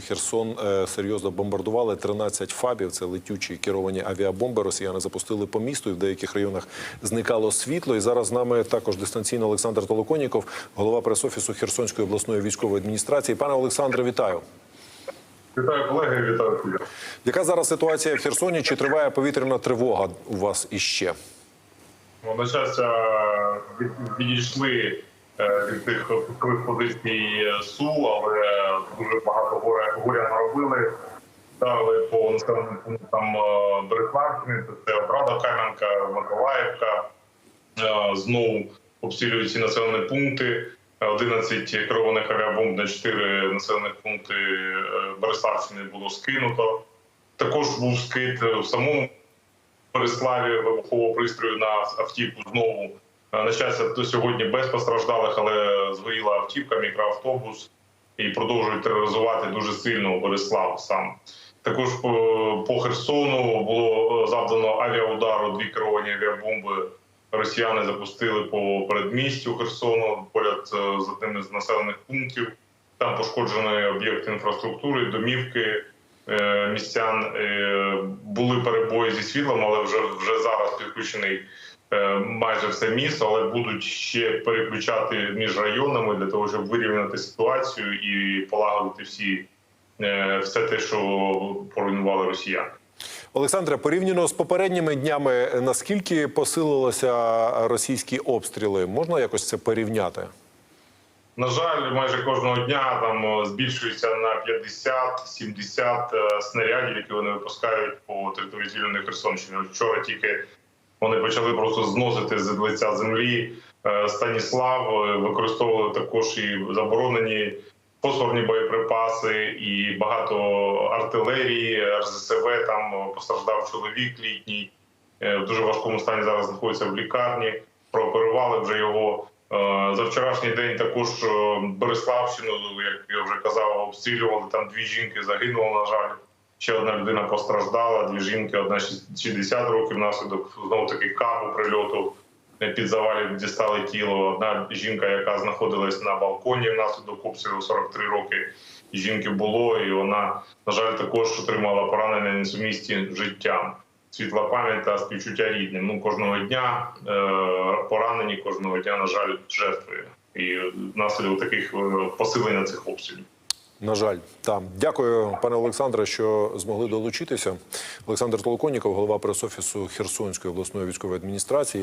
Херсон е, серйозно бомбардували 13 фабів. Це летючі керовані авіабомби. Росіяни запустили по місту. І в деяких районах зникало світло. І зараз з нами також дистанційно Олександр Толоконіков, голова прес-офісу Херсонської обласної військової адміністрації. Пане Олександре, вітаю. Вітаю колеги, вітаю. Яка зараз ситуація в Херсоні? Чи триває повітряна тривога у вас іще? Ну, На щастя, відійшли від тих позицій СУ, але дуже багато горя, горя наробили. Дали по населеним пунктам е, це Отрада Кам'янка, Миколаївка. Е, Знову обстрілюють ці населені пункти. 11 керованих авіабомб на 4 населених пункти е, Береславщини було скинуто. Також був скид в самому Бориславі вибухового пристрою на автівку знову. На щастя, до сьогодні без постраждалих, але згоріла автівка, мікроавтобус і продовжують тероризувати дуже сильно Борислав сам. Також по, Херсону було е, завдано авіаудару, дві керовані авіабомби. Росіяни запустили по передмістю Херсону поряд е, з одним із населених пунктів. Там пошкоджені об'єкти інфраструктури, домівки е, містян. Були перебої зі світлом, але вже вже зараз підключений майже все місто, але будуть ще переключати між районами для того, щоб вирівняти ситуацію і полагодити всі е, все те, що поруйнували росіяни. Олександре, порівняно з попередніми днями, наскільки посилилися російські обстріли? Можна якось це порівняти? На жаль, майже кожного дня там е, збільшується на 50-70 е, снарядів, які вони випускають по території звільненої Херсонщини. Вчора тільки вони почали просто зносити з лиця землі. Е, Станіслав е, використовували також і заборонені фосфорні боєприпаси, і багато артилерії, РЗСВ. Там е, постраждав чоловік літній. В дуже важкому стані зараз знаходиться в лікарні. Прооперували вже його. За вчорашній день також Бориславщину, як я вже казав, обстрілювали. Там дві жінки загинули, на жаль. Ще одна людина постраждала, дві жінки, одна 60 років внаслідок знову таки кабу прильоту е, під завалів дістали тіло. Одна жінка, яка знаходилась на балконі внаслідок обстрілу 43 роки. Жінки було, і вона, на жаль, також отримала поранення несумісті життям. Світла пам'ять та співчуття рідним. Ну кожного дня е, поранені, кожного дня, на жаль, жертви. І внаслідок таких е, посилення цих обстрілів. На жаль, там дякую, пане Олександре, що змогли долучитися. Олександр Толоконіков, голова прес-офісу Херсонської обласної військової адміністрації.